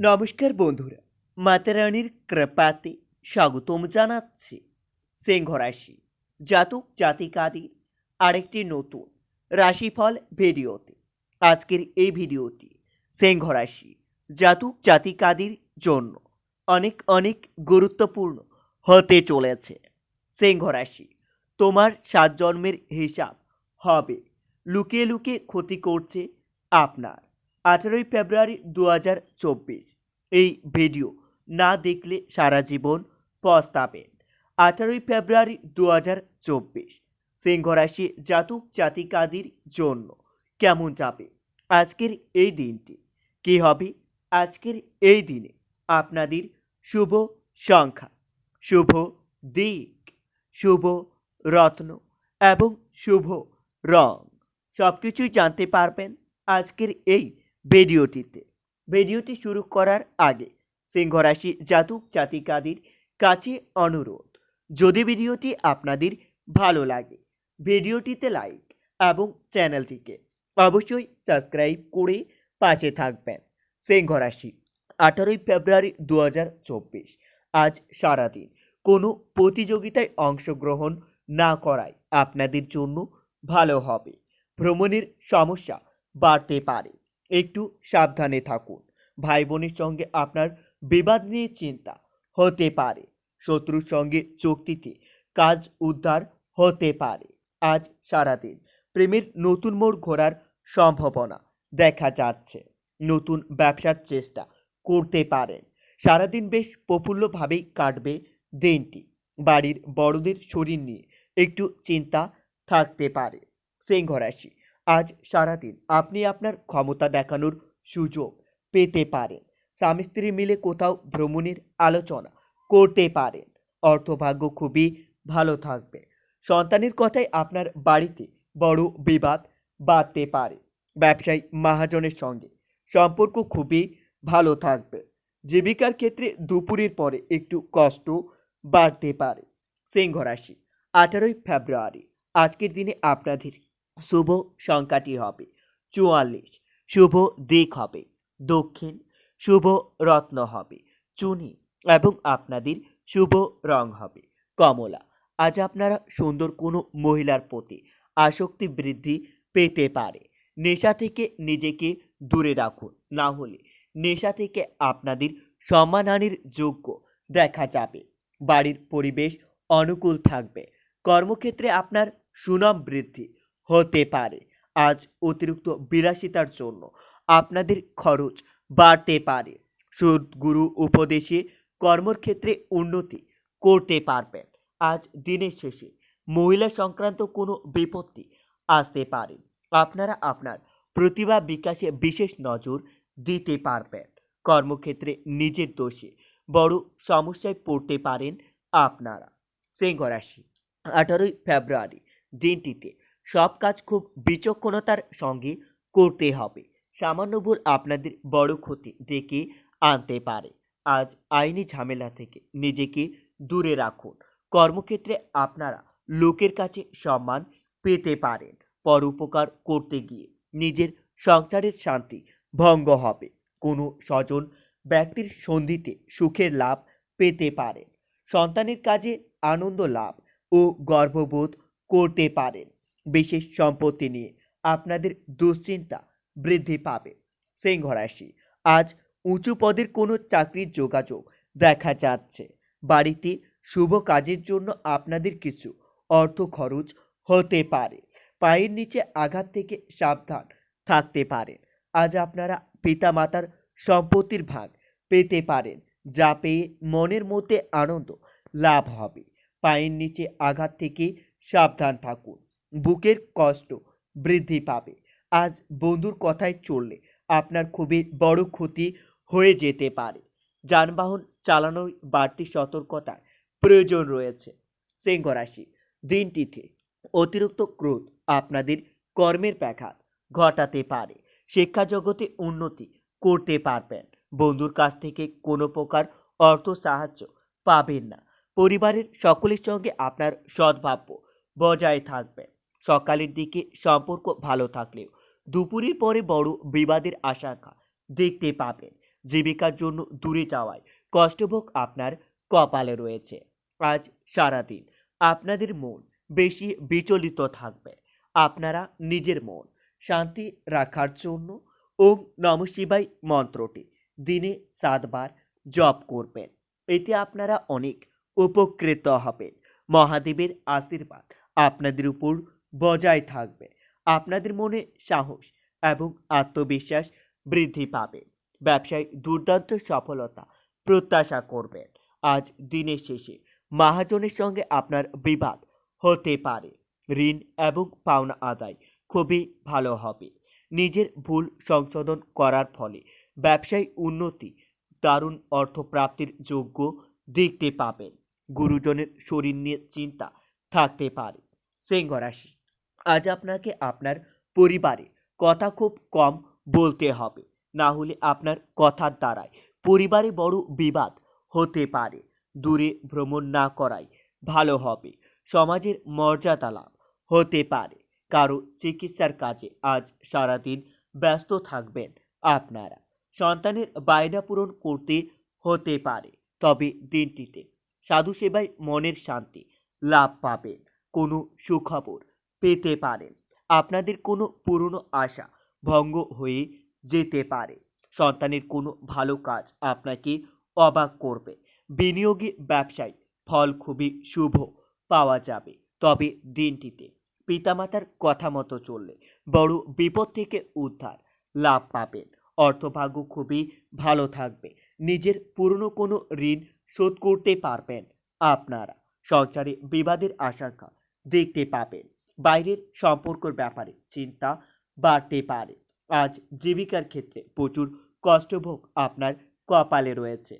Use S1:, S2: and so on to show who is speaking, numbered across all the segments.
S1: নমস্কার বন্ধুরা, মাতারানির কৃপাতে স্বাগতম জানাচ্ছি সিংহ রাশি জাতক জাতিকাদের আরেকটি নতুন রাশিফল ভিডিওতে। আজকের এই ভিডিওটি সিংহ রাশি জাতক জাতিকাদের জন্য অনেক অনেক গুরুত্বপূর্ণ হতে চলেছে। সিংহ রাশি তোমার সাত জন্মের হিসাব হবে। লুকিয়ে লুকিয়ে ক্ষতি করছে আপনার। আঠেরোই ফেব্রুয়ারি দু হাজার চব্বিশ। এই ভিডিও না দেখলে সারা জীবন পস্তাবেন আঠারোই ফেব্রুয়ারি দু হাজার চব্বিশ। সিংহ রাশি জাতক জাতিকাদের জন্য কেমন যাবে? আজকের এই দিনটি কী হবে? আজকের এই দিনে আপনাদের শুভ সংখ্যা, শুভ দিক, শুভ রত্ন এবং শুভ রং। সব কিছুই জানতে পারবেন আজকের এই ভিডিওটিতে ভিডিওটি শুরু করার আগে সিংহ রাশি জাতক জাতিকাদের কাছে অনুরোধ, যদি ভিডিওটি আপনাদের ভালো লাগে, ভিডিওটিতে লাইক এবং চ্যানেলটিকে অবশ্যই সাবস্ক্রাইব করে পাশে থাকবেন। সিংহ রাশি আঠারোই ফেব্রুয়ারি দু হাজার চব্বিশ, আজ সারাদিন কোনো প্রতিযোগিতায় অংশগ্রহণ না করায় আপনাদের জন্য ভালো হবে। ভ্রমণের সমস্যা বাড়তে পারে। একটু সাবধানে থাকুন। ভাই বোনের সঙ্গে আপনার বিবাদ নিয়ে চিন্তা হতে পারে। শত্রুর সঙ্গে চুক্তিতে কাজ উদ্ধার হতে পারে। আজ সারাদিন প্রেমের নতুন মোড় ঘোরার সম্ভাবনা দেখা যাচ্ছে। নতুন ব্যবসার চেষ্টা করতে পারেন। সারাদিন বেশ প্রফুল্লভাবেই কাটবে দিনটি। বাড়ির বড়দের শরীর নিয়ে একটু চিন্তা থাকতে পারে। সিংহ রাশি আজ সারাদিন আপনি আপনার ক্ষমতা দেখানোর সুযোগ পেতে পারেন। স্বামী স্ত্রী মিলে কোথাও ভ্রমণের আলোচনা করতে পারেন। অর্থভাগ্য খুবই ভালো থাকবে। সন্তানের কথায় আপনার বাড়িতে বড় বিবাদ বাড়তে পারে। ব্যবসায়ী মহাজনের সঙ্গে সম্পর্ক খুবই ভালো থাকবে। জীবিকার ক্ষেত্রে দুপুরের পরে একটু কষ্ট বাড়তে পারে। সিংহ রাশি, আঠারোই ফেব্রুয়ারি। আজকের দিনে আপনাদের শুভ সংখ্যাটি হবে চুয়াল্লিশ। শুভ দিক হবে দক্ষিণ। শুভ রত্ন হবে চুনি এবং আপনাদের শুভ রং হবে কমলা। আজ আপনারা সুন্দর কোনো মহিলার প্রতি আসক্তি বৃদ্ধি পেতে পারে। নেশা থেকে নিজেকে দূরে রাখুন। না হলে নেশা থেকে আপনাদের সম্মানহানির যোগ্য দেখা যাবে। বাড়ির পরিবেশ অনুকূল থাকবে। কর্মক্ষেত্রে আপনার সুনাম বৃদ্ধি। হতে পারে। আজ অতিরিক্ত বিলাসিতার জন্য আপনাদের খরচ বাড়তে পারে। সদ্গুরু উপদেশে কর্মক্ষেত্রে উন্নতি করতে পারবেন। আজ দিনের শেষে মহিলা সংক্রান্ত কোনো বিপত্তি আসতে পারে। আপনারা আপনার প্রতিভা বিকাশে বিশেষ নজর দিতে পারবেন। কর্মক্ষেত্রে নিজের দোষে বড় সমস্যায় পড়তে পারেন আপনারা। সিংহ রাশি, আঠারোই ফেব্রুয়ারি দিনটিতে সব কাজ খুব বিচক্ষণতার সঙ্গে করতে হবে। সামান্য ভুল আপনাদের বড় ক্ষতি ডেকে আনতে পারে। আজ আইনি ঝামেলা থেকে নিজেকে দূরে রাখুন। কর্মক্ষেত্রে আপনারা লোকের কাছে সম্মান পেতে পারেন। পরোপকার করতে গিয়ে নিজের সংসারের শান্তি ভঙ্গ হবে। কোনো স্বজন ব্যক্তির সন্ধিতে সুখের লাভ পেতে পারেন। সন্তানের কাজে আনন্দ লাভ ও গর্ববোধ করতে পারেন। বিশেষ সম্পত্তি নিয়ে আপনাদের দুশ্চিন্তা বৃদ্ধি পাবে। সিংহ রাশি, আজ উঁচু পদের কোনো চাকরির যোগাযোগ দেখা যাচ্ছে। বাড়িতে শুভ কাজের জন্য আপনাদের কিছু অর্থ খরচ হতে পারে। পায়ের নিচে আঘাত থেকে সাবধান থাকতে পারেন। আজ আপনারা পিতামাতার সম্পত্তির ভাগ পেতে পারেন, যা পেয়ে মনের মধ্যে আনন্দ লাভ হবে। পায়ের নিচে আঘাত থেকে সাবধান থাকুন। বুকের কষ্ট বৃদ্ধি পাবে। আজ বন্ধুর কথায় চললে আপনার খুবই বড় ক্ষতি হয়ে যেতে পারে। যানবাহন চালানোর বাড়তি সতর্কতার প্রয়োজন রয়েছে। সিংহ রাশি, দিনটিতে অতিরিক্ত ক্রোধ আপনাদের কর্মের ব্যাঘাত ঘটাতে পারে। শিক্ষা জগতে উন্নতি করতে পারবেন। বন্ধুর কাছ থেকে কোনো প্রকার অর্থ সাহায্য পাবেন না। পরিবারের সকলের সঙ্গে আপনার সদ্ভাব্য বজায় থাকবে। সকালের দিকে সম্পর্ক ভালো থাকলেও দুপুরের পরে বড় বিবাদের আশঙ্কা দেখতে পাবেন। জীবিকার জন্য দূরে যাওয়ায় কষ্টভোগ আপনার কপালে রয়েছে। আজ সারাদিন আপনাদের মন বেশি বিচলিত থাকবে। আপনারা নিজের মন শান্তি রাখার জন্য ওম নম শিবাই মন্ত্রটি দিনে সাতবার জপ করবেন। এতে আপনারা অনেক উপকৃত হবেন। মহাদেবের আশীর্বাদ আপনাদের উপর বজায় থাকবে। আপনাদের মনে সাহস এবং আত্মবিশ্বাস বৃদ্ধি পাবে। ব্যবসায় দুর্দান্ত সফলতা প্রত্যাশা করবেন। আজ দিনের শেষে মহাজনের সঙ্গে আপনার বিবাদ হতে পারে। ঋণ এবং পাওনা আদায় খুবই ভালো হবে। নিজের ভুল সংশোধন করার ফলে ব্যবসায় উন্নতি দারুণ অর্থপ্রাপ্তির যোগ্য দেখতে পাবেন। গুরুজনের শরীর নিয়ে চিন্তা থাকতে পারে। সিংহ রাশি আজ আপনাকে আপনার পরিবারে কথা খুব কম বলতে হবে। না হলে আপনার কথার দ্বারায় পরিবারে বড় বিবাদ হতে পারে। দূরে ভ্রমণ না করাই ভালো হবে। সমাজের মর্যাদা লাভ হতে পারে। কারও চিকিৎসার কাজে আজ সারাদিন ব্যস্ত থাকবেন আপনারা। সন্তানের বায়না পূরণ করতে হতে পারে। তবে দিনটিতে সাধু সেবায় মনের শান্তি লাভ পাবেন। কোনো সুখবর পেতে পারেন। আপনাদের কোনো পুরনো আশা ভঙ্গ হয়ে যেতে পারে। সন্তানের কোনো ভালো কাজ আপনাকে অবাক করবে। বিনিয়োগে ব্যবসায় ফল খুবই শুভ পাওয়া যাবে। তবে দিনটিতে পিতামাতার কথা মতো চললে বড় বিপদ থেকে উদ্ধার লাভ পাবেন। অর্থভাগ্য খুবই ভালো থাকবে। নিজের পুরনো কোনো ঋণ শোধ করতে পারবেন আপনারা। সংসারে বিবাদের আশঙ্কা দেখতে পাবেন। বাইরের সম্পর্কর ব্যাপারে চিন্তা বাড়তে পারে। আজ জীবিকার ক্ষেত্রে প্রচুর কষ্টভোগ আপনার কপালে রয়েছে।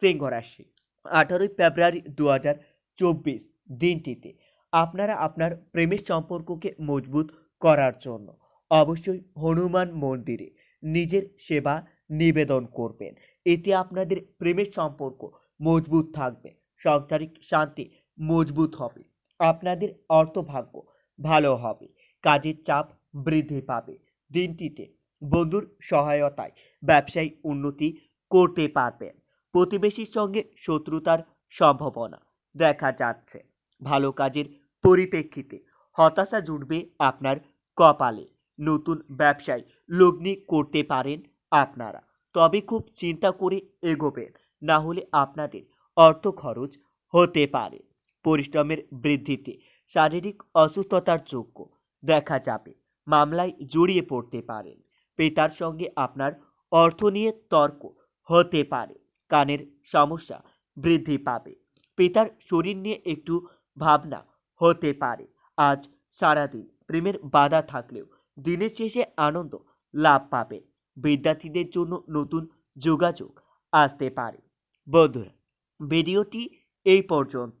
S1: সিংহ রাশি, আঠারোই ফেব্রুয়ারি দু চব্বিশ দিনটিতে আপনারা আপনার প্রেমের সম্পর্ককে মজবুত করার জন্য অবশ্যই হনুমান মন্দিরে নিজের সেবা নিবেদন করবেন। এতে আপনাদের প্রেমের সম্পর্ক মজবুত থাকবে, সাংসারিক শান্তি মজবুত হবে। আপনাদের অর্থভাগ্য ভালো হবে। কাজের চাপ বৃদ্ধি পাবে। দিনটিতে বন্ধুর সহায়তায় ব্যবসায়ী উন্নতি করতে পারবেন। প্রতিবেশীর সঙ্গে শত্রুতার সম্ভাবনা দেখা যাচ্ছে। ভালো কাজের পরিপ্রেক্ষিতে হতাশা জুটবে আপনার কপালে। নতুন ব্যবসায় লগ্নি করতে পারেন আপনারা। তবে খুব চিন্তা করে এগোবেন। না হলে আপনাদের অর্থ খরচ হতে পারে। পরিশ্রমের বৃদ্ধিতে শারীরিক অসুস্থতার যোগ্য। দেখা যাবে, মামলায় জড়িয়ে পড়তে পারেন। পিতার সঙ্গে আপনার অর্থ নিয়ে তর্ক হতে পারে। কানের সমস্যা বৃদ্ধি পাবে। পিতার শরীর নিয়ে একটু ভাবনা হতে পারে। আজ সারাদিন প্রেমের বাধা থাকলেও দিনের শেষে আনন্দ লাভ পাবে বিদ্যার্থীদের জন্য নতুন যোগাযোগ আসতে পারে। বন্ধুরা, ভিডিওটি এই পর্যন্ত